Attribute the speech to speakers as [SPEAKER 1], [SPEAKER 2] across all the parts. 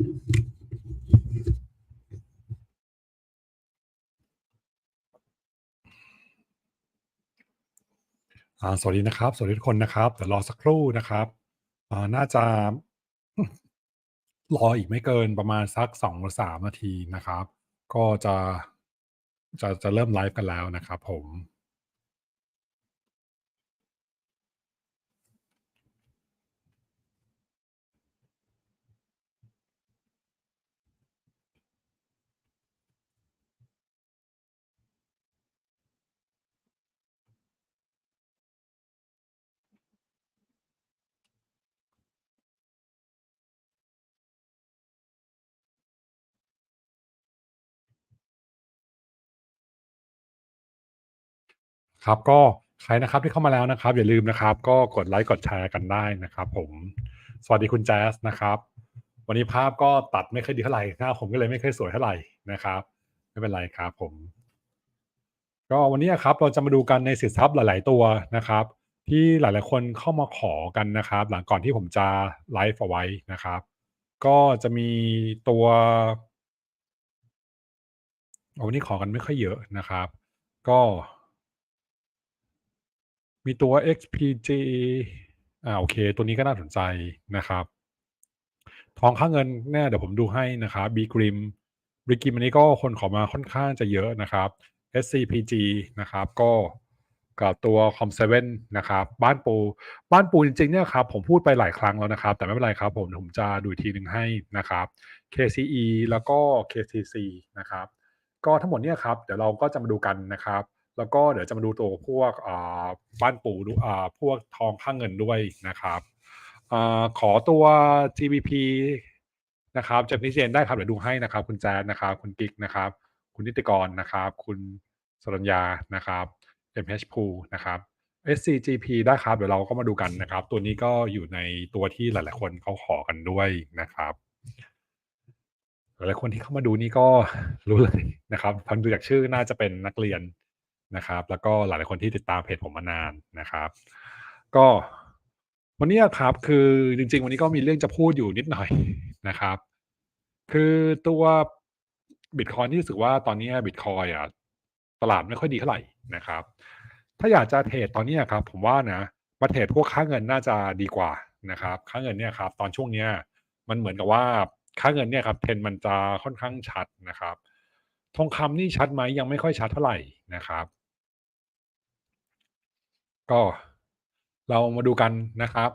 [SPEAKER 1] อ่าสวัสดีนะครับ สวัสดีทุกคนนะครับเดี๋ยวรอสักครู่นะครับอ่าน่าจะ รออีกไม่เกินประมาณสัก2หรือ3นาทีนะครับ ก็จะจะจะเริ่มไลฟ์กันแล้วนะครับผม ครับก็ใครนะครับที่เข้ามาแล้วนะครับ อย่าลืมนะครับ ก็กดไลค์กดแชร์กันได้นะครับ ผมสวัสดีคุณแจ๊สนะครับ วันนี้ภาพก็ตัดไม่ค่อยดีเท่าไหร่หน้าผมก็เลยไม่ค่อยสวยเท่าไหร่นะครับ ไม่เป็นไรครับผม ก็วันนี้ครับเราจะมาดูกันในสินทรัพย์หลาย ๆ ตัวนะครับ ที่หลาย ๆ คนเข้ามาขอกันนะครับ หลังก่อนที่ผมจะไลฟ์เอาไว้นะครับ ก็จะมีตัวโอ้วันนี้ขอกันไม่ค่อยเยอะนะครับ ก็ มีตัว XPG อ่าโอเค ตัวนี้ก็น่าสนใจนะครับ ทองค่าเงินเนี่ยเดี๋ยวผมดูให้นะครับ BGRIM BGRIM อันนี้ก็คนขอมาค่อนข้างจะเยอะนะครับ SCPG นะครับ ก็กับตัว Com7 นะครับ บ้านปู บ้านปูจริงๆเนี่ยครับ ผมพูดไปหลายครั้งแล้วนะครับ แต่ไม่เป็นไรครับ ผมผมจะดูทีหนึ่งให้นะครับ KCE แล้วก็ KCC นะครับ ก็ทั้งหมดเนี่ยครับ เดี๋ยวเราก็จะมาดูกันนะครับ แล้วก็เดี๋ยวจะมาดูตัวพวกบ้านปู่พวกทองค่างเงินด้วยนะครับอขอตัว GBP นะครับจะพิเศษได้ครับเดี๋ยวดูให้นะครับ คุณแจ๊ดนะครับ คุณกิ๊กนะครับ คุณนิติกรนะครับ คุณสรัญญานะครับ MH Pool นะครับ SCGP ได้ครับ เดี๋ยวเราก็มาดูกันนะครับ ตัวนี้ก็อยู่ในตัวที่หลาย ๆ คนเขาขอกันด้วยนะครับ หลายๆคนที่เข้ามาดูนี่ก็รู้เลยนะครับฟังดูจากชื่อน่าจะเป็นนักเรียน นะครับ แล้วก็หลาย ๆ คนที่ติดตามเพจผมมานานนะครับ ก็วันนี้ครับคือจริง ๆ วันนี้ก็มีเรื่องจะพูดอยู่นิดหน่อยนะครับ คือตัวบิตคอยที่รู้สึกว่าตอนนี้บิตคอยอะตลาดไม่ค่อยดีเท่าไหร่นะครับ ถ้าอยากจะเทรดตอนนี้ครับ ผมว่านะมาเทรดพวกค่าเงินน่าจะดีกว่านะครับ ค่าเงินเนี่ยครับ ตอนช่วงเนี้ยมันเหมือนกับว่าค่าเงินเนี่ยครับเทรนด์มันจะค่อนข้างชัดนะครับ ทองคำนี่ชัดไหมยังไม่ค่อยชัดเท่าไหร่นะครับ ก็เรามาดูกันนะครับ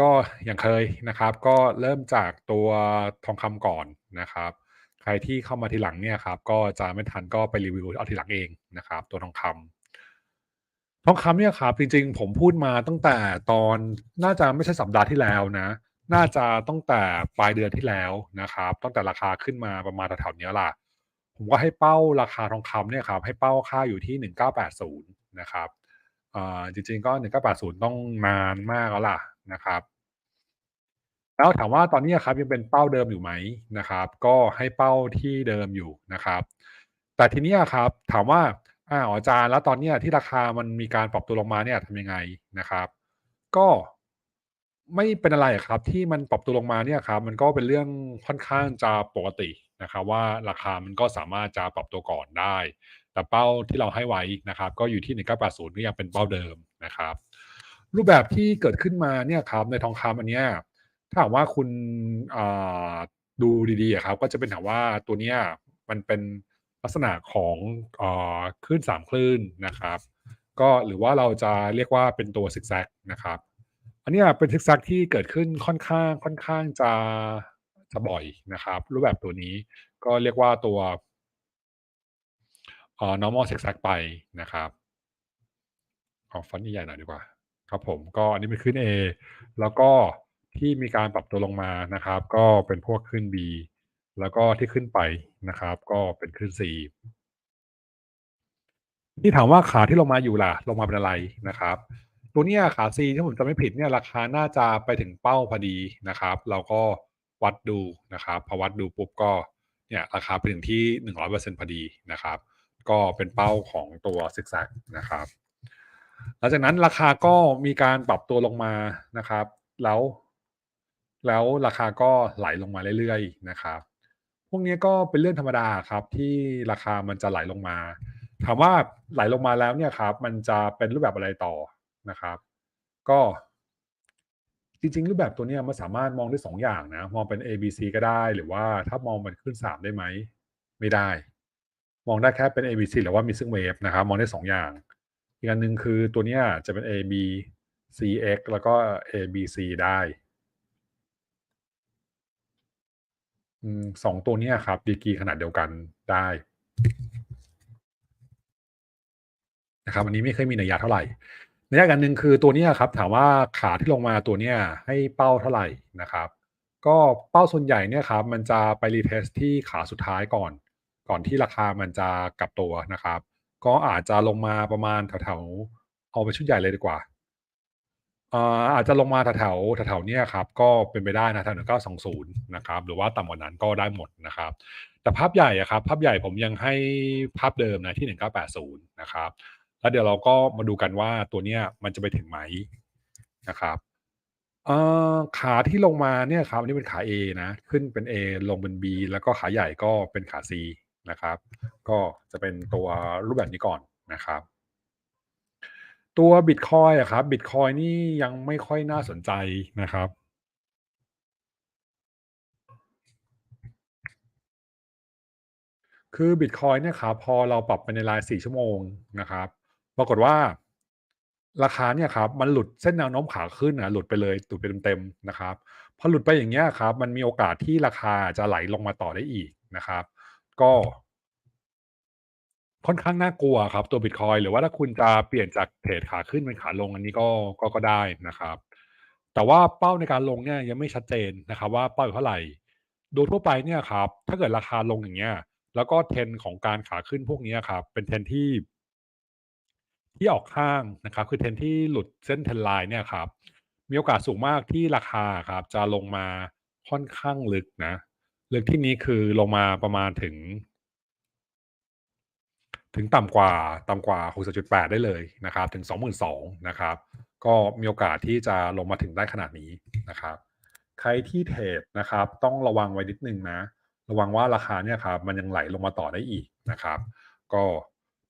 [SPEAKER 1] ก็อย่างเคยนะครับ ก็เริ่มจากตัวทองคำก่อนนะครับ ใครที่เข้ามาทีหลังเนี่ยครับ ก็จะไม่ทันก็ไปรีวิวเอาทีหลังเองนะครับ ตัวทองคำทองคำเนี่ยครับจริงๆ ผมพูดมาตั้งแต่ตอนน่าจะไม่ใช่สัปดาห์ที่แล้วนะ น่าจะตั้งแต่ปลายเดือนที่แล้วนะครับ ตั้งแต่ราคาขึ้นมาประมาณแถวๆนี้ล่ะผมก็ให้เป้าราคาทองคำเนี่ยครับให้เป้าค่าอยู่ที่ 1980 นะครับ อ่าจริง ๆ ก็1980ต้องนานมากแล้วล่ะนะครับ แล้วถามว่าตอนนี้อะครับยังเป็นเป้าเดิมอยู่ไหมนะครับ ก็ให้เป้าที่เดิมอยู่นะครับ แต่ทีนี้อะครับถามว่าอ้าวอาจารย์แล้วตอนเนี้ยที่ราคามันมีการปรับตัวลงมาเนี่ยทำยังไงนะครับ ก็ไม่เป็นอะไรอะครับ ที่มันปรับตัวลงมาเนี่ยครับ มันก็เป็นเรื่องค่อนข้างจะปกตินะครับ ว่าราคามันก็สามารถจะปรับตัวก่อนได้ แต่เป้าที่เราให้ไว้นะครับ ก็อยู่ที่ 1980ก็ยังเป็นเป้าเดิมนะครับ รูปแบบที่เกิดขึ้นมาเนี่ยครับในทองคำอันเนี้ยถ้าหากว่าคุณดูดีๆครับก็จะเป็นถามว่าตัวเนี้ยมันเป็นลักษณะของอคลื่น3คลื่นนะครับ ก็หรือว่าเราจะเรียกว่าเป็นตัวซิกแซกนะครับ อันเนี้ยเป็นซิกแซกที่เกิดขึ้นค่อนข้างค่อนข้างจะจะบ่อยนะครับ รูปแบบตัวนี้ก็เรียกว่าตัว อ่อ normal zigzag ไปนะครับเอาฟอนต์ใหญ่ๆหน่อยดีกว่า ครับผมก็อันนี้เป็นขึ้น A แล้วก็ที่มีการปรับตัวลงมานะครับ ก็เป็นพวกขึ้น B แล้วก็ที่ขึ้นไปนะครับ ก็เป็นขึ้น C ที่ถามว่าขาที่ลงมาอยู่ล่ะ ลงมาเป็นอะไรนะครับ ตัวเนี้ยขา C ถ้าผมจำไม่ผิดเนี่ยราคาน่าจะไปถึงเป้าพอดีนะครับ เราก็วัดดูนะครับพอวัดดูปุ๊บก็เนี่ยราคาไปถึงที่ 100%พอดีนะครับ ก็เป็นเป้าของตัวซิกแซกนะครับหลังจากนั้นราคาก็มีการปรับตัวลงมานะครับ แล้ว แล้วราคาก็ไหลลงมาเรื่อยๆนะครับ พวกนี้ก็เป็นเรื่องธรรมดาครับที่ราคามันจะไหลลงมาถามว่าไหลลงมาแล้วเนี่ยครับ มันจะเป็นรูปแบบอะไรต่อนะครับ ก็จริงๆ รูปแบบตัวเนี้ยมันสามารถมองได้2อย่างนะ มองเป็น A B C ก็ได้ หรือว่าถ้ามองมันขึ้น 3 ได้ไหม ไม่ได้ มองได้แค่เป็น A B C หรือว่า missing wave นะครับ มองได้ 2 อย่าง อีกอันหนึ่งคือตัวเนี้ยจะเป็น A B C X แล้วก็ A B C ได้สอืม2ตัวนี้ครับ ดีกีขนาดเดียวกันได้นะครับอันนี้ไม่เคยมีนัยยะเท่าไหรนัยยะอีกอันหนึ่งคือตัวนี้ครับ ถามว่าขาที่ลงมาตัวนี้ให้เป้าเท่าไหร่นะครับ ก็เป้าส่วนใหญ่เนี่ยครับ มันจะไป retest ที่ขาสุดท้ายก่อน ก่อนที่ราคามันจะกลับตัวนะครับ ก็อาจจะลงมาประมาณแถวๆเอาเป็นชุดใหญ่เลยดีกว่าอ่าอาจจะลงมาแถวๆแถวๆเนี่ยครับก็เป็นไปได้นะแถว1920นย์นะครับหรือว่าต่ำกว่านั้นก็ได้หมดนะครับ แต่ภาพใหญ่อะครับภาพใหญ่ผมยังให้ภาพเดิมนะที่1980นย์นะครับ แล้วเดี๋ยวเราก็มาดูกันว่าตัวเนี้ยมันจะไปถึงไหมนะครับอ่อขาที่ลงมาเนี่ยครับอันนี้เป็นขา A นะ ขึ้นเป็น A ลงเป็น B แล้วก็ขาใหญ่ก็เป็นขา C นะครับ ก็จะเป็นตัวรูปแบบนี้ก่อนนะครับ ตัวบิตคอยน์อะครับบิตคอยน์นี่ยังไม่ค่อยน่าสนใจนะครับคือบิตคอยเนี่ยครับพอเราปรับไปในราย 4 ชั่วโมงนะครับปรากฏว่าราคาเนี่ยครับมันหลุดเส้นแนวโน้มขาขึ้นอะหลุดไปเลยหลุดไปเต็มๆนะครับพอหลุดไปอย่างเงี้ยครับมันมีโอกาสที่ราคาจะไหลลงมาต่อได้อีกนะครับ ก็ค่อนข้างน่ากลัวครับ ตัวบิตคอยหรือว่าถ้าคุณจะเปลี่ยนจากเทรดขาขึ้นเป็นขาลงอันนี้ก็ก็ก็ได้นะครับ แต่ว่าเป้าในการลงเนี่ยยังไม่ชัดเจนนะครับ ว่าเป้าอยู่เท่าไหร่ โดยทั่วไปเนี่ยครับ ถ้าเกิดราคาลงอย่างเงี้ย แล้วก็ Trend ของการขาขึ้นพวกนี้ครับ เป็น Trend ที่ ที่ออกข้างนะครับ คือ Trend ที่หลุดเส้น Trend line เนี่ยครับ มีโอกาสสูงมากที่ราคาครับ จะลงมาค่อนข้างลึกนะ ลึกที่นี้คือลงมาประมาณถึง ถึงต่ำกว่าต่ำกว่า63.8ได้เลยนะครับ ถึง 22,000นะครับ ก็มีโอกาสที่จะลงมาถึงได้ขนาดนี้นะครับ ใครที่เทรดนะครับ ต้องระวังไว้นิดนึงนะ ระวังว่าราคาเนี่ยครับมันยังไหลลงมาต่อได้อีกนะครับ ก็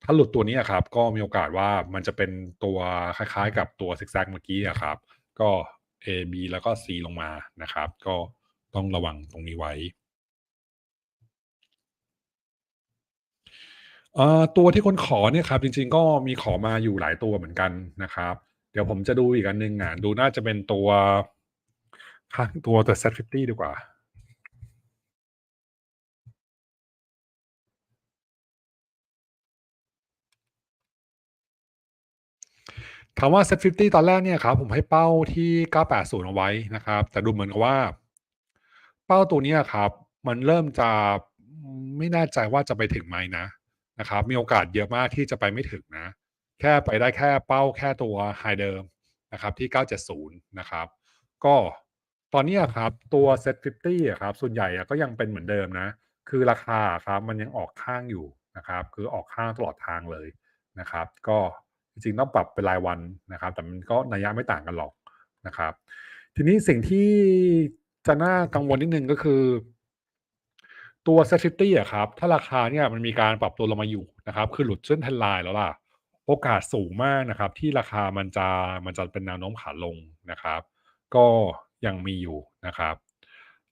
[SPEAKER 1] ถ้าหลุดตัวนี้ครับ ก็มีโอกาสว่ามันจะเป็นตัวคล้ายๆ กับตัวซิกแซกเมื่อกี้อะครับ ก็ A B แล้วก็ C ลงมานะครับ ก็ต้องระวังตรงนี้ไว้ เอ่อตัวที่คนขอเนี่ยครับ จริง ๆ ก็มีขอมาอยู่หลายตัวเหมือนกันนะครับ เดี๋ยวผมจะดูอีกอันหนึ่งอะดูน่าจะเป็นตัวข้างตัว The Z50 ดีกว่า ถามว่า Z50 ตอนแรกเนี่ยครับ ผมให้เป้าที่ 980 เอาไว้นะครับ แต่ดูเหมือนกับว่า เป้าตัวนี้ครับ มันเริ่มจะไม่แน่ใจว่าจะไปถึงไหมนะ นะครับ มีโอกาสเยอะมากที่จะไปไม่ถึงนะ แค่ไปได้แค่เป้าแค่ตัว High เดิมนะครับที่ 970 นะครับ ก็ตอนนี้ครับตัว Z50 ครับ ส่วนใหญ่ก็ยังเป็นเหมือนเดิมนะ คือราคาครับมันยังออกข้างอยู่นะครับ คือออกข้างตลอดทางเลยนะครับ ก็จริงๆต้องปรับเป็นรายวันนะครับ แต่มันก็นัยยะไม่ต่างกันหรอกนะครับ ทีนี้สิ่งที่จะน่ากังวลนิดนึงก็คือ ตัว Z50 อะครับ ถ้าราคาเนี่ยมันมีการปรับตัวลงมาอยู่นะครับ คือหลุดเส้น Trend line แล้วล่ะ โอกาสสูงมากนะครับ ที่ราคามันจะมันจะเป็นแนวโน้มขาลงนะครับ ก็ยังมีอยู่นะครับ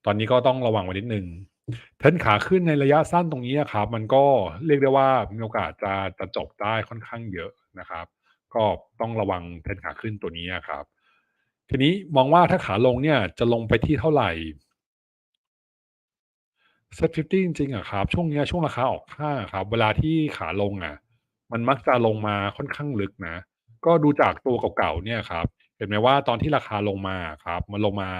[SPEAKER 1] ตอนนี้ก็ต้องระวังไว้นิดนึง Trend ขาขึ้นในระยะสั้นตรงนี้ครับ มันก็เรียกได้ว่ามีโอกาสจะจะจบได้ค่อนข้างเยอะนะครับ ก็ต้องระวัง Trend ขาขึ้นตัวนี้ครับ ทีนี้มองว่าถ้าขาลงเนี่ยจะลงไปที่เท่าไหร่ Z50 จริงๆอะครับ ช่วงเนี้ยช่วงราคาออกข้างอะครับ เวลาที่ขาลงอะมันมักจะลงมาค่อนข้างลึกนะ ก็ดูจากตัวเก่าๆเนี่ยครับ เห็นไหมว่าตอนที่ราคาลงมาครับ มันลงมา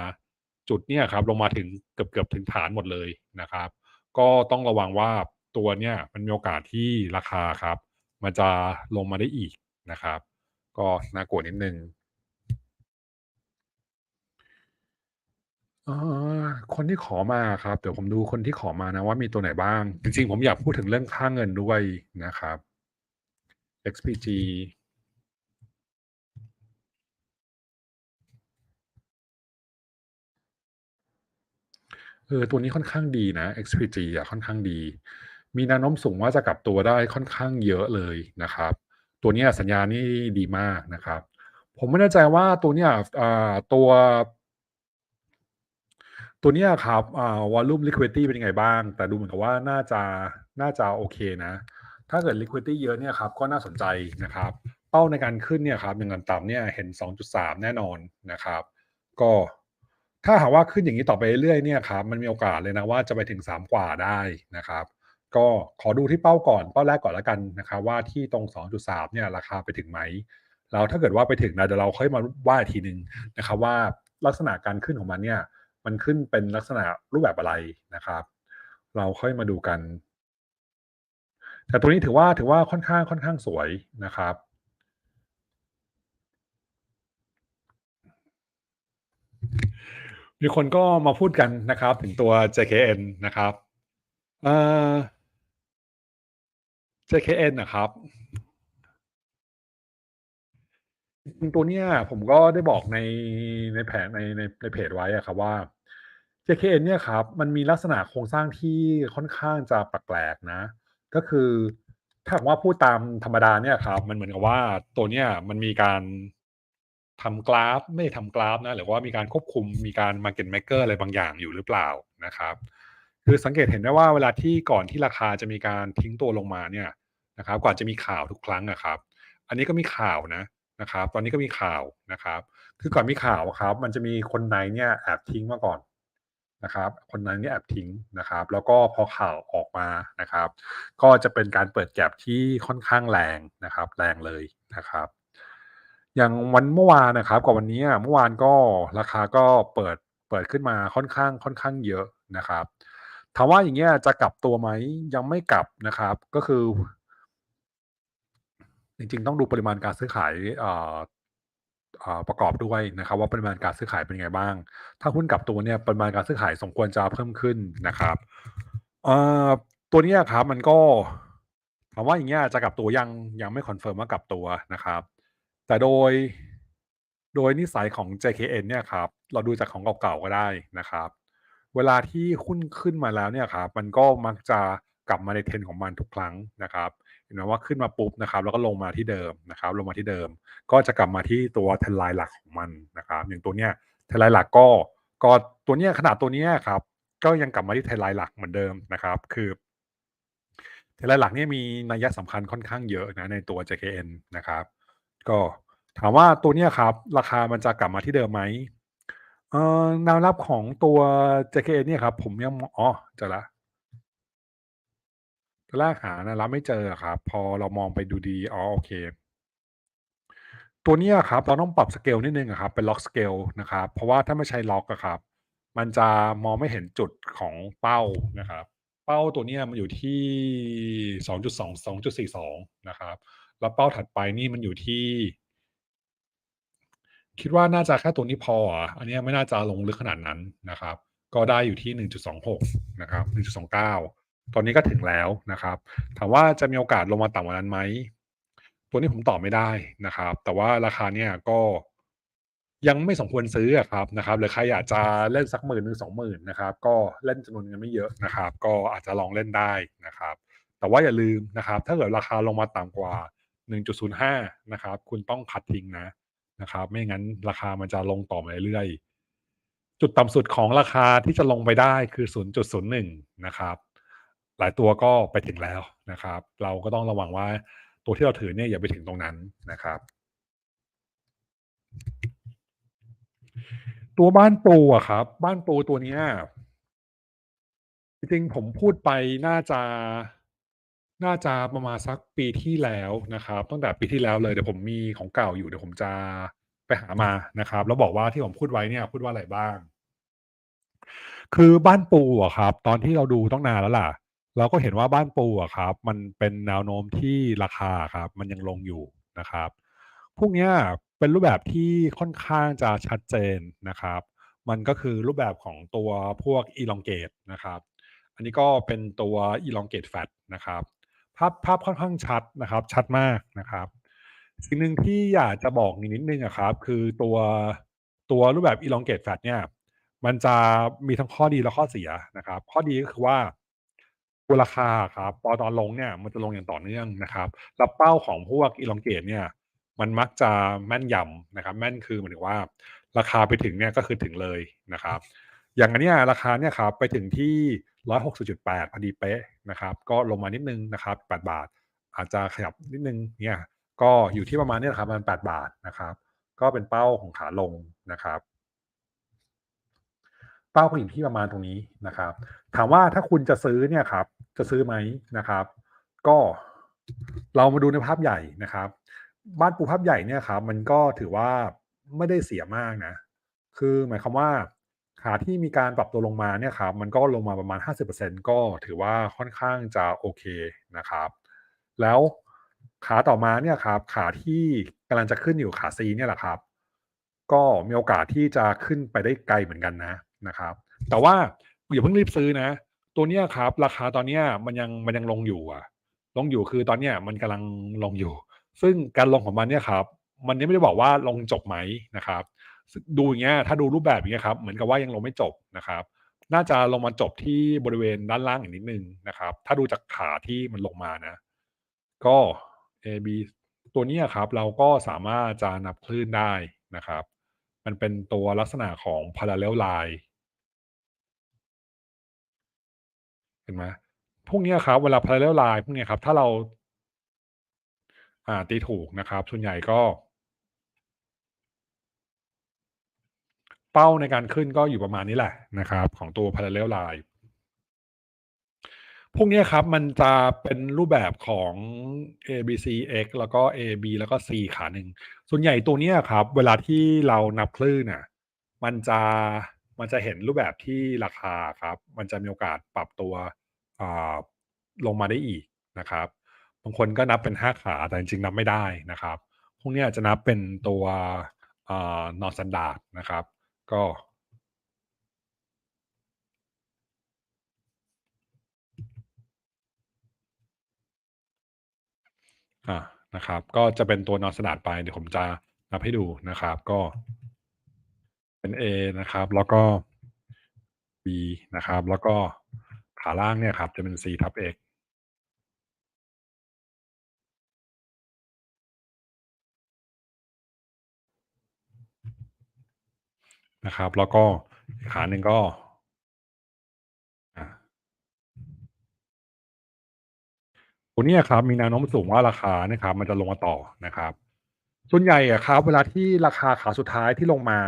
[SPEAKER 1] จุดเนี่ยครับ ลงมาถึงเกือบๆถึงฐานหมดเลยนะครับ ก็ต้องระวังว่าตัวเนี้ยมันมีโอกาสที่ราคาครับ มันจะลงมาได้อีกนะครับ ก็น่ากลัวนิดนึง อ่อคนที่ขอมาครับ เดี๋ยวผมดูคนที่ขอมานะว่ามีตัวไหนบ้าง จริง ๆ ผมอยากพูดถึงเรื่องค่าเงินด้วยนะครับ XPG เออตัวนี้ค่อนข้างดีนะ XPG อะค่อนข้างดี มีแนวโน้มสูงว่าจะกลับตัวได้ค่อนข้างเยอะเลยนะครับ ตัวเนี้ยสัญญาณนี่ดีมากนะครับ ผมไม่แน่ใจว่าตัวเนี้ยอ่าตัว ตัวนี้ครับอ่า Volume Liquidity เป็นยังไงบ้าง แต่ดูเหมือนกับว่าน่าจะน่าจะโอเคนะ ถ้าเกิด Liquidity เยอะเนี่ยครับก็น่าสนใจนะครับ เป้าในการขึ้นเนี่ยครับอย่างต่ำเนี่ยเห็น 2.3 แน่นอนนะครับ ก็ถ้าหากว่าขึ้นอย่างนี้ต่อไปเรื่อยๆเนี่ยครับมันมีโอกาสเลยนะว่าจะไปถึง 3 กว่าได้นะครับ ก็ขอดูที่เป้าก่อนเป้าแรกก่อนแล้วกันนะครับ ว่าที่ตรง 2.3 เนี่ยราคาไปถึงไหมแล้วถ้าเกิดว่าไปถึงนะเดี๋ยวเราค่อยมาว่าทีหนึ่งนะครับ ว่าลักษณะการขึ้นของมันเนี่ย มันขึ้นเป็นลักษณะรูปแบบอะไรนะครับ เราค่อยมาดูกัน แต่ตัวนี้ถือว่าถือว่าค่อนข้างค่อนข้างสวยนะครับมีคนก็มาพูดกันนะครับ ถึงตัว JKN นะครับเอ่อ JKN นะครับ จริง ๆ ตัวเนี้ยผมก็ได้บอกในในแผนในในในเพจไว้อะครับว่า JKN เนี่ยครับ มันมีลักษณะโครงสร้างที่ค่อนข้างจะแปลกๆนะ ก็คือถ้าว่าพูดตามธรรมดาเนี่ยครับ มันเหมือนกับว่าตัวเนี้ยมันมีการทำกราฟไม่ทำกราฟนะหรือว่ามีการควบคุมมีการ Market Maker อะไรบางอย่างอยู่หรือเปล่านะครับ คือสังเกตเห็นได้ว่าเวลาที่ก่อนที่ราคาจะมีการทิ้งตัวลงมาเนี่ยนะครับก่อนจะมีข่าวทุกครั้งอะครับ อันนี้ก็มีข่าวนะ นะครับ ตอนนี้ก็มีข่าวนะครับ คือก่อนมีข่าวครับ มันจะมีคนในเนี่ยแอบทิ้งมาก่อนนะครับ คนในเนี่ยแอบทิ้งนะครับ แล้วก็พอข่าวออกมานะครับ ก็จะเป็นการเปิด gap ที่ค่อนข้างแรงนะครับ แรงเลยนะครับ อย่างวันเมื่อวานนะครับกับวันนี้เมื่อวานก็ราคาก็เปิดเปิดขึ้นมาค่อนข้างค่อนข้างเยอะนะครับถามว่าอย่างเงี้ยจะกลับตัวไหม?ยังไม่กลับนะครับ ก็คือ จริงๆ ต้องดูปริมาณการซื้อขายอ่าอ่าประกอบด้วยนะครับ ว่าปริมาณการซื้อขายเป็นยังไงบ้าง ถ้าหุ้นกลับตัวเนี่ยปริมาณการซื้อขายสมควรจะเพิ่มขึ้นนะครับเอ่อตัวเนี้ยครับมันก็ถามว่าอย่างเงี้ยจะกลับตัวยังยังไม่คอนเฟิร์มว่ากลับตัวนะครับ แต่โดยโดยนิสัยของ JKN เนี่ยครับเราดูจากของเก่าๆก็ได้นะครับ เวลาที่หุ้นขึ้นมาแล้วเนี่ยครับมันก็มักจะกลับมาใน trend ของมันทุกครั้งนะครับ เห็นไหมว่าขึ้นมาปุ๊บนะครับ แล้วก็ลงมาที่เดิมนะครับ ลงมาที่เดิม ก็จะกลับมาที่ตัว trend line หลักของมันนะครับ อย่างตัวเนี้ย trend line หลักก็ก็ตัวเนี้ยขนาดตัวเนี้ยครับ ก็ยังกลับมาที่ trend line หลักเหมือนเดิมนะครับ คือ trend line หลักเนี่ยมีนัยสำคัญค่อนข้างเยอะนะในตัว JKN นะครับ ก็ถามว่าตัวเนี้ยครับ ราคามันจะกลับมาที่เดิมไหม?เอ่อแนวรับของตัว JKN เนี่ยครับ ผมยังอ๋อจอแล้ว ตอนแรกหาแนวรับไม่เจอครับพอเรามองไปดูดีอ๋อโอเค ตัวนี้ครับเราต้องปรับสเกลนิดนึงครับเป็น Lock Scale นะครับเพราะว่าถ้าไม่ใช้ล็อกครับ มันจะมองไม่เห็นจุดของเป้านะครับ เป้าตัวนี้มันอยู่ที่ 2.2 2.42 นะครับแล้วเป้าถัดไปนี่มันอยู่ที่ คิดว่าน่าจะแค่ตัวนี้พออะอันนี้ไม่น่าจะลงลึกขนาดนั้นนะครับ ก็ได้อยู่ที่ 1.26 นะครับ 1.29 ตอนนี้ก็ถึงแล้วนะครับ ถามว่าจะมีโอกาสลงมาต่ำกว่านั้นไหม?ตัวนี้ผมตอบไม่ได้นะครับ แต่ว่าราคาเนี่ยก็ยังไม่สมควรซื้อครับนะครับหรือใครอยากจะเล่นสัก10,000 20,000นนะครับ ก็เล่นจำนวนเงินไม่เยอะนะครับ ก็อาจจะลองเล่นได้นะครับ แต่ว่าอย่าลืมนะครับ ถ้าเกิดราคาลงมาต่ำกว่า 1.05 นะครับ คุณต้องคัตทิ้งนะนะครับ ไม่งั้นราคามันจะลงต่อไปเรื่อยจุดต่ำสุดของราคาที่จะลงไปได้คือ 0.01 นะครับ หลายตัวก็ไปถึงแล้วนะครับ เราก็ต้องระวังว่าตัวที่เราถือเนี่ยอย่าไปถึงตรงนั้นนะครับ ตัวบ้านปูอะครับ บ้านปูตัวเนี้ยจริงๆผมพูดไปน่าจะน่าจะประมาณสักปีที่แล้วนะครับ ตั้งแต่ปีที่แล้วเลยเดี๋ยวผมมีของเก่าอยู่เดี๋ยวผมจะไปหามานะครับ แล้วบอกว่าที่ผมพูดไว้เนี่ย พูดว่าอะไรบ้าง คือบ้านปูอะครับ ตอนที่เราดูตั้งนานแล้วล่ะ เราก็เห็นว่าบ้านปูอะครับ มันเป็นแนวโน้มที่ราคาครับ มันยังลงอยู่นะครับ พวกเนี้ยเป็นรูปแบบที่ค่อนข้างจะชัดเจนนะครับ มันก็คือรูปแบบของตัวพวก Elongate นะครับ อันนี้ก็เป็นตัว Elongate Fat นะครับ ภาพภาพค่อนข้างชัดนะครับ ชัดมากนะครับ สิ่งหนึ่งที่อยากจะบอกนิดนึงอะครับ คือตัวตัวรูปแบบ Elongate Fat เนี่ย มันจะมีทั้งข้อดีและข้อเสียนะครับ ข้อดีก็คือว่า ตัวราคาครับ พอตอนลงเนี่ยมันจะลงอย่างต่อเนื่องนะครับ แล้วเป้าของพวก elongate เนี่ย มันมักจะแม่นยำนะครับ แม่นคือหมายถึงว่า ราคาไปถึงเนี่ยก็คือถึงเลยนะครับ อย่างอันเนี้ยราคาเนี่ยครับไปถึงที่160.8พอดีเป๊ะนะครับ ก็ลงมานิดนึงนะครับ8บาท อาจจะขยับนิดนึงเนี่ยก็อยู่ที่ประมาณเนี้ครับประมาณ8บาทนะครับ ก็เป็นเป้าของขาลงนะครับเป้าก็อยู่ที่ประมาณตรงนี้นะครับ ถามว่าถ้าคุณจะซื้อเนี่ยครับ จะซื้อไหมนะครับ ก็เรามาดูในภาพใหญ่นะครับ บ้านปูภาพใหญ่เนี่ยครับ มันก็ถือว่าไม่ได้เสียมากนะ คือหมายความว่าขาที่มีการปรับตัวลงมาเนี่ยครับ มันก็ลงมาประมาณ 50%ก็ถือว่าค่อนข้างจะโอเคนะครับ แล้วขาต่อมาเนี่ยครับ ขาที่กำลังจะขึ้นอยู่ขา C เนี่ยแหละครับ ก็มีโอกาสที่จะขึ้นไปได้ไกลเหมือนกันนะนะครับ แต่ว่าอย่าเพิ่งรีบซื้อนะ ตัวเนี้ยครับ ราคาตอนเนี้ยมันยังมันยังลงอยู่อะ ลงอยู่คือตอนเนี้ยมันกำลังลงอยู่ ซึ่งการลงของมันเนี่ยครับ มันยังไม่ได้บอกว่าลงจบไหมนะครับ ดูอย่างเงี้ยถ้าดูรูปแบบอย่างเงี้ยครับเหมือนกับว่ายังลงไม่จบนะครับ น่าจะลงมาจบที่บริเวณด้านล่างอีกนิดนึงนะครับ ถ้าดูจากขาที่มันลงมานะ ก็ A B ตัวนี้ครับเราก็สามารถจะนับคลื่นได้นะครับ มันเป็นตัวลักษณะของ parallel line เห็นไหมพวกเนี้ยครับ เวลา parallel line พวกเนี้ยครับ ถ้าเรา อ่าตีถูกนะครับ ส่วนใหญ่ก็ เป้าในการขึ้นก็อยู่ประมาณนี้แหละนะครับ ของตัว parallel line พวกเนี้ยครับมันจะเป็นรูปแบบของ A B C X แล้วก็ A B แล้วก็ C ขาหนึ่ง ส่วนใหญ่ตัวเนี้ยครับ เวลาที่เรานับคลื่นน่ะ มันจะ มันจะเห็นรูปแบบที่ราคาครับ มันจะมีโอกาสปรับตัวลงมาได้อีกนะครับ บางคนก็นับเป็น 5 ขาแต่จริงๆนับไม่ได้นะครับ พวกนี้จะนับเป็นตัวนอ่า non standard นะครับ ก็อานะครับ ก็จะเป็นตัว non standard ไปเดี๋ยวผมจะนับให้ดูนะครับ ก็ เป็น A นะครับ แล้วก็ B นะครับ แล้วก็ขาล่างเนี่ยครับ จะเป็น C ทับ X นะครับ แล้วก็ขาหนึ่งก็ตัวนี้ครับมีแนวโน้มสูงว่าราคานี่ยครับ มันจะลงมาต่อนะครับ ส่วนใหญ่อะครับ เวลาที่ราคาขาสุดท้ายที่ลงมา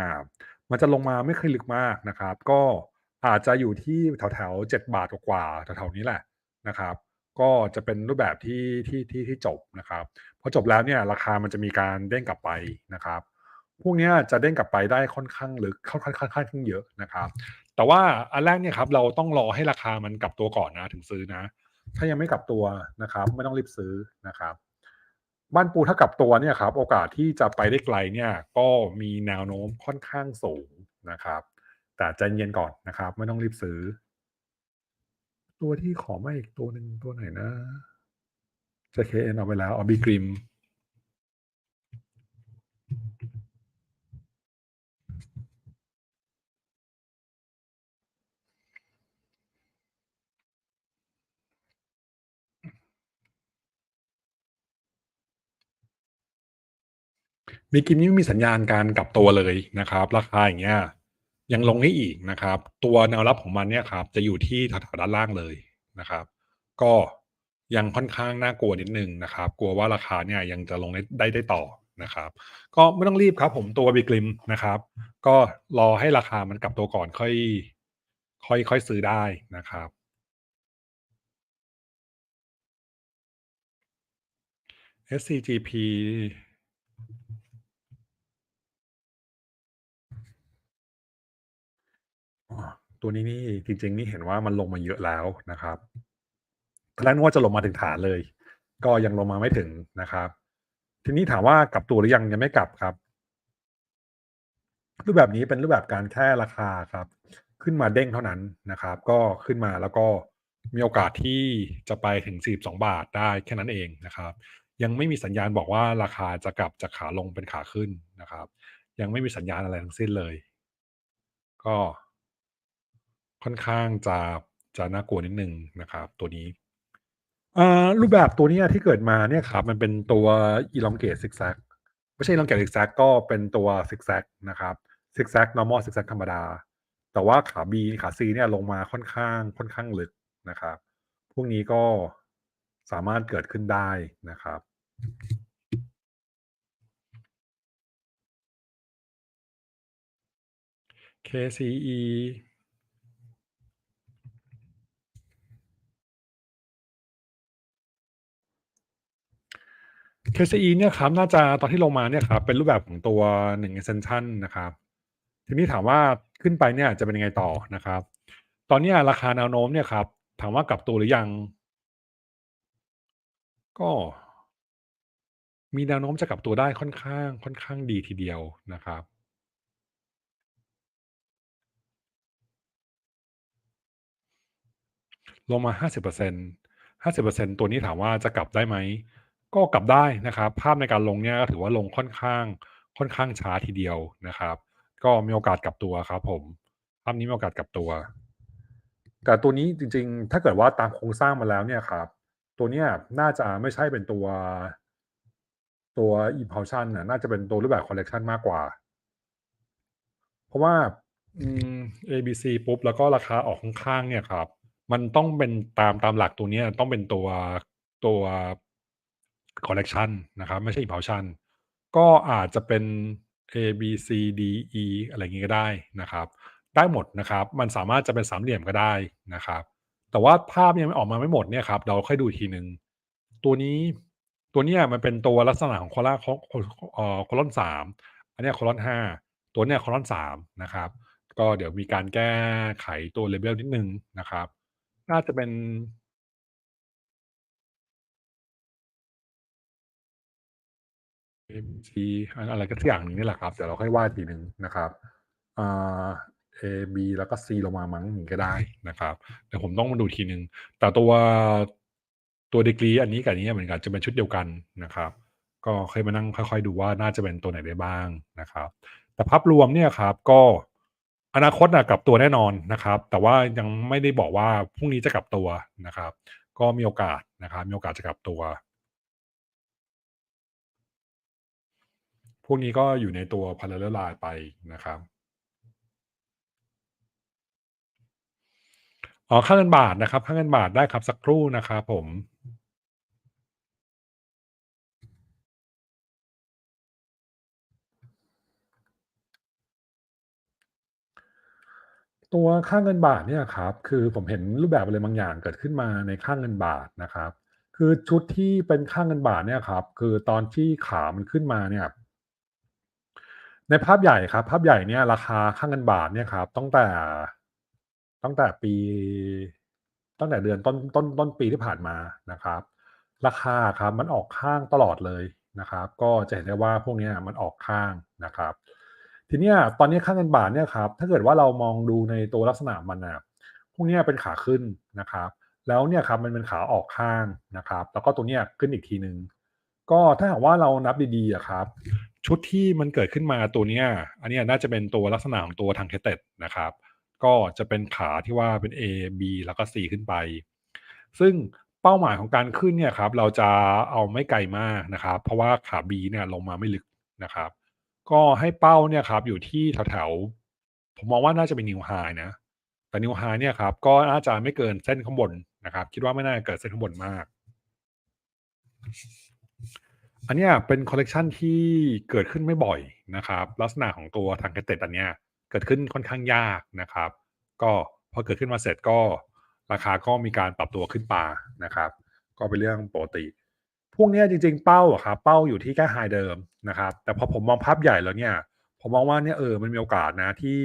[SPEAKER 1] มันจะลงมาไม่เคยลึกมากนะครับ ก็อาจจะอยู่ที่แถวๆ7บาทกว่าๆแถวๆนี้แหละนะครับ ก็จะเป็นรูปแบบที่ที่ที่ที่จบนะครับพอจบแล้วเนี่ยราคามันจะมีการเด้งกลับไปนะครับ พวกนี้จะเด้งกลับไปได้ค่อนข้างลึกค่อนค่อนค่อนข้างเยอะนะครับ แต่ว่าอันแรกเนี่ยครับเราต้องรอให้ราคามันกลับตัวก่อนนะถึงซื้อนะ ถ้ายังไม่กลับตัวนะครับ ไม่ต้องรีบซื้อนะครับ บ้านปูถ้ากลับตัวเนี่ยครับ โอกาสที่จะไปได้ไกลเนี่ยก็มีแนวโน้มค่อนข้างสูงนะครับ แต่ใจเย็นก่อนนะครับ ไม่ต้องรีบซื้อ ตัวที่ขอมาอีกตัวหนึ่งตัวไหนนะ JKN เอาไปแล้วอ๋อ BGRIM BGRIM นี่ไม่มีสัญญาณการกลับตัวเลยนะครับ ราคาอย่างเงี้ยยังลงได้อีกนะครับ ตัวแนวรับของมันเนี่ยครับ จะอยู่ที่แถวๆด้านล่างเลยนะครับ ก็ยังค่อนข้างน่ากลัวนิดนึงนะครับ กลัวว่าราคาเนี่ยยังจะลงได้ได้ได้ต่อนะครับ ก็ไม่ต้องรีบครับ ผมตัว BGRIM นะครับ ก็รอให้ราคามันกลับตัวก่อนค่อย ค่อยค่อยซื้อได้นะครับ SCGP อ๋อ ตัวนี้นี่จริง ๆ นี่เห็นว่ามันลงมาเยอะแล้วนะครับตอนแรกนึกว่าจะลงมาถึงฐานเลย ก็ยังลงมาไม่ถึงนะครับ ทีนี้ถามว่ากลับตัวหรือยัง?ยังไม่กลับครับ รูปแบบนี้เป็นรูปแบบการแค่ราคาครับ ขึ้นมาเด้งเท่านั้นนะครับ ก็ขึ้นมาแล้วก็มีโอกาสที่จะไปถึง 42 บาทได้แค่นั้นเองนะครับ ยังไม่มีสัญญาณบอกว่าราคาจะกลับจากขาลงเป็นขาขึ้นนะครับ ยังไม่มีสัญญาณอะไรทั้งสิ้นเลย ก็ ค่อนข้างจะจะน่ากลัวนิดหนึ่งนะครับ ตัวนี้อ่ารูปแบบตัวเนี้ยที่เกิดมาเนี่ยครับ มันเป็นตัว elongate zigzag ไม่ใช่ elongate zigzag ก็เป็นตัว zigzag นะครับ zigzag normal zigzag ธรรมดา แต่ว่าขา B ขา C เนี่ยลงมาค่อนข้างค่อนข้างลึกนะครับ พวกนี้ก็สามารถเกิดขึ้นได้นะครับ KCE เคซี อีเนี่ยครับน่าจะตอนที่ลงมาเนี่ยครับเป็นรูปแบบของตัว1 extension นะครับทีนี้ถามว่าขึ้นไปเนี่ยจะเป็นยังไงต่อนะครับ ตอนนี้ราคาแนวโน้มเนี่ยครับถามว่ากลับตัวหรือยัง?ก็มีแนวโน้มจะกลับตัวได้ค่อนข้าง ค่อนข้างดีทีเดียวนะครับ ลงมา 50% 50%ตัวนี้ถามว่าจะกลับได้ไหม? ก็กลับได้นะครับ ภาพในการลงเนี่ยก็ถือว่าลงค่อนข้างค่อนข้างช้าทีเดียวนะครับ ก็มีโอกาสกลับตัวครับ ผม ภาพนี้มีโอกาสกลับตัว แต่ตัวนี้จริง ๆ ถ้าเกิดว่าตามโครงสร้างมาแล้วเนี่ยครับ ตัวเนี้ยน่าจะไม่ใช่เป็นตัวตัว impulsion น่ะน่าจะเป็นตัวรูปแบบ correction มากกว่า เพราะว่าอืม ABC ปุ๊บแล้วก็ราคาออกข้างๆเนี่ยครับ มันต้องเป็นตามตามหลักตัวเนี้ยต้องเป็นตัวตัว correction นะครับไม่ใช่ impulsion ก็อาจจะเป็น ABCDE อะไรงี้ก็ได้นะครับ ได้หมดนะครับ มันสามารถจะเป็นสามเหลี่ยมก็ได้นะครับ แต่ว่าภาพยังไม่ออกมาไม่หมดเนี่ยครับ เราค่อยดูทีหนึ่งตัวนี้ตัวเนี้ยมันเป็นตัวลักษณะของ column คอ่อ column 3อันเนี้ย column 5ตัวเนี้ย column 3นะครับ ก็เดี๋ยวมีการแก้ไขตัว level นิดหนึ่งนะครับ น่าจะเป็น ABC อะอะไรก็สักอย่างนึ่งนี่แหละครับ เดี๋ยวเราค่อยว่าอีกทีหนึ่งนะครับอ่า AB แล้วก็ C ลงมามั้งอย่างงี้ก็ได้นะครับเดี๋ยวผมต้องมาดูทีหนึ่งแต่ตัวตัว Degree อันนี้กับอันนี้เหมือนกันจะเป็นชุดเดียวกันนะครับ ก็ค่อยมานั่งค่อย ๆ ดูว่าน่าจะเป็นตัวไหนได้บ้างนะครับ แต่ภาพรวมเนี่ยครับก็อนาคตนะกลับตัวแน่นอนนะครับ แต่ว่ายังไม่ได้บอกว่าพรุ่งนี้จะกลับตัวนะครับ ก็มีโอกาสนะครับมีโอกาสจะกลับตัว พวกนี้ก็อยู่ในตัว parallel line ไปนะครับอ๋อค่าเงินบาทนะครับค่าเงินบาทได้ครับสักครู่นะครับผมตัวค่าเงินบาทเนี่ยครับคือผมเห็นรูปแบบอะไรบางอย่างเกิดขึ้นมาในค่าเงินบาทนะครับ คือชุดที่เป็นค่าเงินบาทเนี่ยครับคือตอนที่ขามันขึ้นมาเนี่ย ในภาพใหญ่ครับ ภาพใหญ่เนี่ยราคาค่าเงินบาทเนี่ยครับตั้งแต่ตั้งแต่ปี ตั้งแต่เดือนต้นต้นต้นปีที่ผ่านมานะครับ ราคาครับมันออกข้างตลอดเลยนะครับ ก็จะเห็นได้ว่าพวกเนี้ยมันออกข้างนะครับ ทีเนี้ยตอนนี้ค่าเงินบาทเนี่ยครับถ้าเกิดว่าเรามองดูในตัวลักษณะมันนะพวกเนี้ยเป็นขาขึ้นนะครับ แล้วเนี่ยครับมันเป็นขาออกข้างนะครับ แล้วก็ตัวเนี้ยขึ้นอีกทีหนึ่งก็ถ้าหากว่าเรานับดีๆครับ ชุดที่มันเกิดขึ้นมาตัวเนี้ยอันนี้น่าจะเป็นตัวลักษณะของตัว truncated นะครับ ก็จะเป็นขาที่ว่าเป็น A B แล้วก็ C ขึ้นไป ซึ่งเป้าหมายของการขึ้นเนี่ยครับ เราจะเอาไม่ไกลมากนะครับ เพราะว่าขา B เนี่ยลงมาไม่ลึกนะครับ ก็ให้เป้าเนี่ยครับอยู่ที่แถวๆผมมองว่าน่าจะเป็น New High นะแต่ New High เนี่ยครับก็น่าจะไม่เกินเส้นข้างบนนะครับ คิดว่าไม่น่าเกินเส้นข้างบนมาก อันเนี้ยเป็นคอลเลกชันที่เกิดขึ้นไม่บ่อยนะครับ ลักษณะของตัว truncated อันเนี้ยเกิดขึ้นค่อนข้างยากนะครับ ก็พอเกิดขึ้นมาเสร็จก็ราคาก็มีการปรับตัวขึ้นมานะครับ ก็เป็นเรื่องปกติ พวกนี้จริงๆเป้าอะครับเป้าอยู่ที่แค่ High เดิมนะครับ แต่พอผมมองภาพใหญ่แล้วเนี่ย ผมมองว่าเนี่ยเออมันมีโอกาสนะที่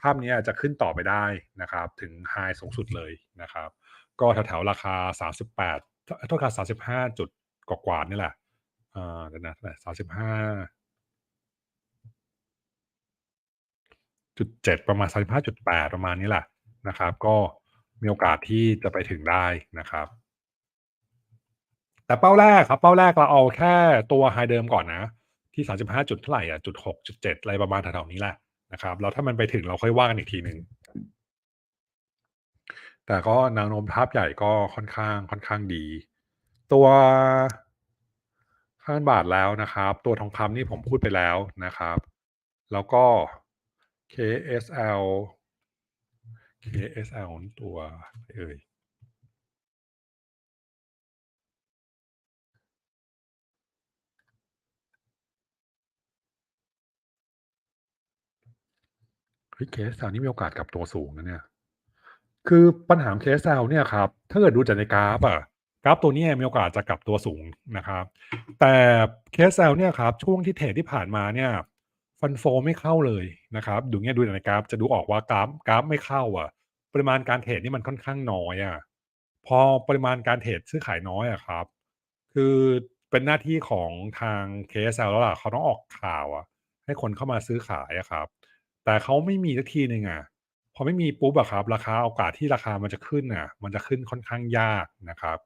[SPEAKER 1] ภาพนี้จะขึ้นต่อไปได้นะครับ ถึง High สูงสุดเลยนะครับ ก็แถวๆราคา 38ทโทษครับ35 จุดกว่าๆนี่แหละ เอ่อเดี๋ยวนะเท่าไร35จุด7ประมาณ35.8ปดประมาณนี้แหละนะครับ ก็มีโอกาสที่จะไปถึงได้นะครับ แต่เป้าแรกครับ เป้าแรกเราเอาแค่ตัว High เดิมก่อนนะ ที่35จุดเท่าไหร่อะจุด6จุด7อะไรประมาณแถวๆนี้แหละนะครับแล้วถ้ามันไปถึงเราค่อยว่ากันอีกทีหนึ่งแต่ก็แนวโน้มภาพใหญ่ก็ค่อนข้างค่อนข้างดี ตัว ค่านบาทแล้วนะครับ ตัวทองคำนี่ผมพูดไปแล้วนะครับ แล้วก็ KSL KSL ตัวเอ่ย เฮ้ย KSL นี่มีโอกาสกลับตัวสูงนะเนี่ย คือปัญหา KSL เนี่ยครับ ถ้าเกิดดูจากในกราฟอะ กราฟตัวนี้มีโอกาสจะกลับตัวสูงนะครับ แต่ KSL เนี่ยครับช่วงที่เทรดที่ผ่านมาเนี่ย Fund Flow ไม่เข้าเลยนะครับดูเนี่ยดูในกราฟจะดูออกว่ากราฟกราฟไม่เข้าอะปริมาณการเทรดนี่มันค่อนข้างน้อยอะพอปริมาณการเทรดซื้อขายน้อยอะครับ คือเป็นหน้าที่ของทาง KSL แล้วล่ะเขาต้องออกข่าวอะให้คนเข้ามาซื้อขายอะครับ แต่เขาไม่มีสักทีหนึ่งอะพอไม่มีปุ๊บอะครับ ราคาโอกาสที่ราคามันจะขึ้นน่ะ มันจะขึ้นค่อนข้างยากนะครับ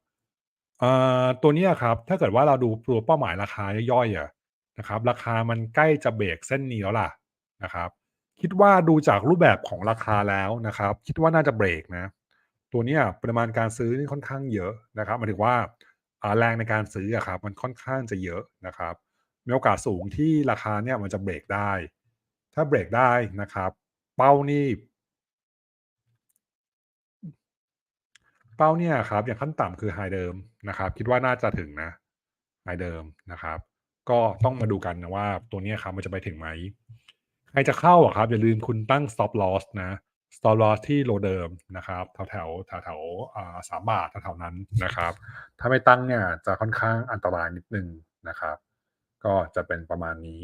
[SPEAKER 1] อ่อตัวเนี้ยครับ ถ้าเกิดว่าเราดูตัวเป้าหมายราคาย่อยๆอะนะครับ ราคามันใกล้จะเบรกเส้นนี้แล้วล่ะนะครับ คิดว่าดูจากรูปแบบของราคาแล้วนะครับ คิดว่าน่าจะเบรกนะ ตัวเนี้ยปริมาณการซื้อนี่ค่อนข้างเยอะนะครับหมายถึงว่าอ่าแรงในการซื้ออะครับ มันค่อนข้างจะเยอะนะครับมีโอกาสสูงที่ราคาเนี่ยมันจะเบรกได้ ถ้าเบรกได้นะครับ เป้านี่ เป้าเนี่ยครับ อย่างขั้นต่ำคือ High เดิม นะครับ คิดว่าน่าจะถึงนะ High เดิมนะครับ ก็ต้องมาดูกันนะว่าตัวนี้ครับมันจะไปถึงไหมใครจะเข้าอะครับ อย่าลืมคุณตั้ง Stop Loss นะ Stop Loss ที่โลเดิมนะครับแถวๆแถวๆอ่า3บาทแถวๆนั้นนะครับ ถ้าไม่ตั้งเนี่ยจะค่อนข้างอันตรายนิดนึงนะครับ ก็จะเป็นประมาณนี้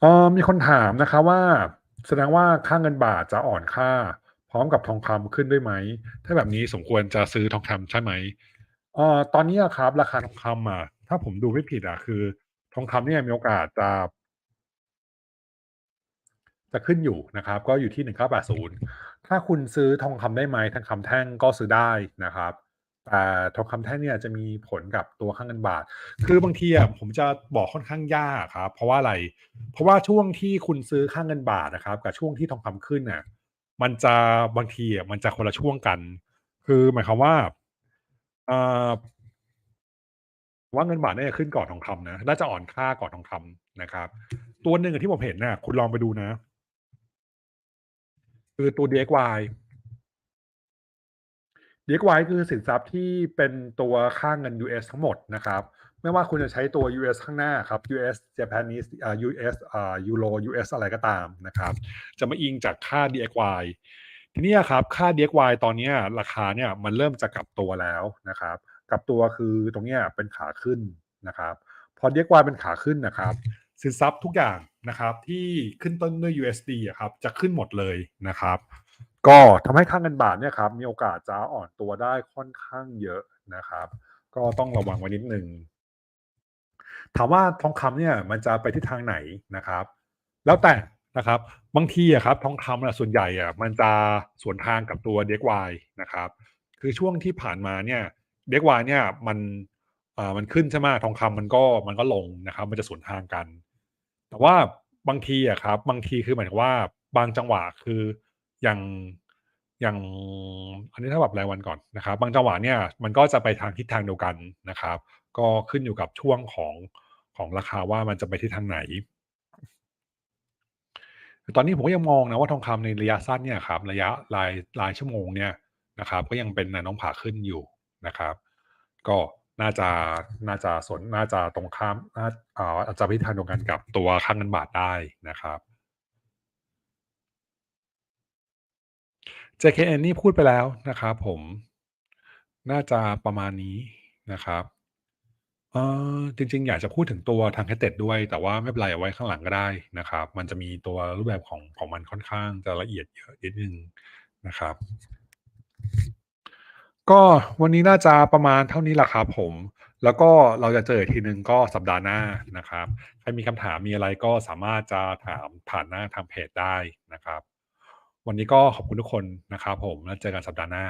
[SPEAKER 1] เออมีคนถามนะครับว่าแสดงว่าค่าเงินบาทจะอ่อนค่า พร้อมกับทองคำขึ้นด้วยไหม ถ้าแบบนี้สมควรจะซื้อทองคำใช่ไหมเอ่อตอนนี้ครับ ราคาทองคำอะ ถ้าผมดูไม่ผิดอะคือ ทองคำเนี่ยมีโอกาสจะจะขึ้นอยู่นะครับ ก็อยู่ที่1980ถ้าคุณซื้อทองคำได้ไหมทองคำแท่งก็ซื้อได้นะครับแต่ทองคำแท่งเนี่ยจะมีผลกับตัวค่าเงินบาท คือบางทีอะผมจะบอกค่อนข้างยากครับ เพราะว่าอะไร เพราะว่าช่วงที่คุณซื้อค่าเงินบาทอะครับ กับช่วงที่ทองคำขึ้นน่ะ มันจะบางทีอะมันจะคนละช่วงกัน คือหมายความว่าอ่าว่าเงินบาทน่าจะขึ้นก่อนทองคำนะน่าจะอ่อนค่าก่อนทองคำนะครับ ตัวหนึ่งที่ผมเห็นน่ะ คุณลองไปดูนะ คือตัว DXY DXY คือสินทรัพย์ที่เป็นตัวค่าเงิน US ทั้งหมดนะครับ ไม่ว่าคุณจะใช้ตัว US ข้างหน้าครับ US Japanese อ่า US อ่ายูโร US อะไรก็ตามนะครับ จะมาอิงจากค่า DXY ทีนี้ครับค่า DXY ตอนนี้ราคาเนี่ยมันเริ่มจะกลับตัวแล้วนะครับ กลับตัวคือตรงเนี้ยเป็นขาขึ้นนะครับพอ DXY เป็นขาขึ้นนะครับสินทรัพย์ทุกอย่างนะครับที่ขึ้นต้นด้วย USD อะครับจะขึ้นหมดเลยนะครับ ก็ทำให้ค่าเงินบาทเนี่ยครับมีโอกาสจะอ่อนตัวได้ค่อนข้างเยอะนะครับ ก็ต้องระวังไว้นิดหนึ่ง ถามว่าทองคำเนี่ยมันจะไปทิศทางไหนนะครับ แล้วแต่นะครับบางทีอะครับทองคำอะส่วนใหญ่อะมันจะสวนทางกับตัว DXY นะครับ คือช่วงที่ผ่านมาเนี่ย DXY เนี่ยมันอ่ามันขึ้นใช่ไหมทองคำมันก็มันก็ลงนะครับ มันจะสวนทางกัน แต่ว่าบางทีอะครับ บางทีคือหมายถึงว่าบางจังหวะคืออย่าง อย่างอันนี้ถ้าแบบรายวันก่อนนะครับ บางจังหวะเนี่ยมันก็จะไปทางทิศทางเดียวกันนะครับ ก็ขึ้นอยู่กับช่วงของของราคาว่ามันจะไปทิศทางไหน ตอนนี้ผมก็ยังมองนะว่าทองคำในระยะสั้นเนี่ยครับระยะรายรายชั่วโมงเนี่ยนะครับ ก็ยังเป็นแนวโน้มขาขึ้นอยู่นะครับ ก็น่าจะน่าจะสนน่าจะตรงข้ามน่าอาอาจจะไปทิศทางเดียวกันกับตัวค่าเงินบาทได้นะครับ JKN นี่พูดไปแล้วนะครับผมน่าจะประมาณนี้นะครับเอ่อจริง ๆ อยากจะพูดถึงตัว Targeted ด้วย แต่ว่าไม่เป็นไรเอาไว้ข้างหลังก็ได้นะครับ มันจะมีตัวรูปแบบของของมันค่อนข้างจะละเอียดเยอะนิดนึงนะครับ ก็วันนี้น่าจะประมาณเท่านี้แหละครับผม แล้วก็เราจะเจออีกทีหนึ่งก็สัปดาห์หน้านะครับ ใครมีคำถามมีอะไรก็สามารถจะถามผ่านหน้าทางเพจได้นะครับ วันนี้ก็ขอบคุณทุกคนนะครับผมแล้วเจอกันสัปดาห์หน้า